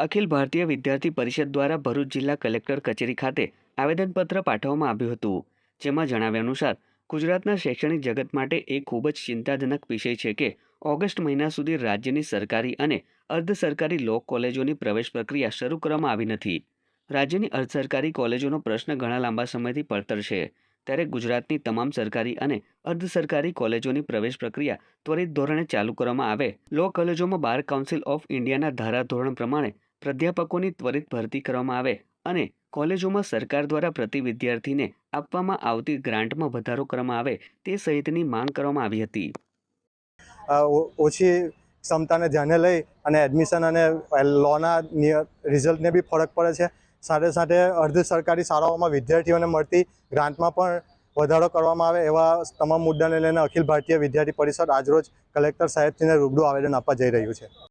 અખિલ ભારતીય વિદ્યાર્થી પરિષદ દ્વારા ભરૂચ જિલ્લા કલેક્ટર કચેરી ખાતે આવેદનપત્ર પાઠવવામાં આવ્યું હતું. જેમાં જણાવ્યા અનુસાર, ગુજરાતના શૈક્ષણિક જગત માટે એક ખૂબ જ ચિંતાજનક વિષય છે કે ઓગસ્ટ મહિના સુધી રાજ્યની સરકારી અને અર્ધ સરકારી લો કોલેજોની પ્રવેશ પ્રક્રિયા શરૂ કરવામાં આવી નથી. રાજ્યની અર્ધ સરકારી કોલેજોનો પ્રશ્ન ઘણા લાંબા સમયથી પડતર છે. ત્યારે ગુજરાતની તમામ સરકારી અને અર્ધ સરકારી કોલેજોની પ્રવેશ પ્રક્રિયા ત્વરિત ધોરણે ચાલુ કરવામાં આવે. લો કોલેજોમાં બાર કાઉન્સિલ ઓફ ઇન્ડિયાના ધારાધોરણ પ્રમાણે પ્રાધ્યાપકોની ત્વરિત ભરતી કરવામાં આવે અને કોલેજોમાં સરકાર દ્વારા પ્રતિ વિદ્યાર્થીને આપવામાં આવતી ગ્રાન્ટમાં વધારો કરવામાં આવે તે સહિતની માંગ કરવામાં આવી હતી. ઓછી ક્ષમતાને ધ્યાને લઈ અને એડમિશન અને લોના રિઝલ્ટને બી ફરક પડે છે. સાથે સાથે અર્ધ સરકારી શાળાઓમાં વિદ્યાર્થીઓને મળતી ગ્રાન્ટમાં પણ વધારો કરવામાં આવે એવા તમામ મુદ્દાને લઈને અખિલ ભારતીય વિદ્યાર્થી પરિષદ આજરોજ કલેક્ટર સાહેબશ્રીને રૂબરૂ આવેદન આપવા જઈ રહ્યું છે.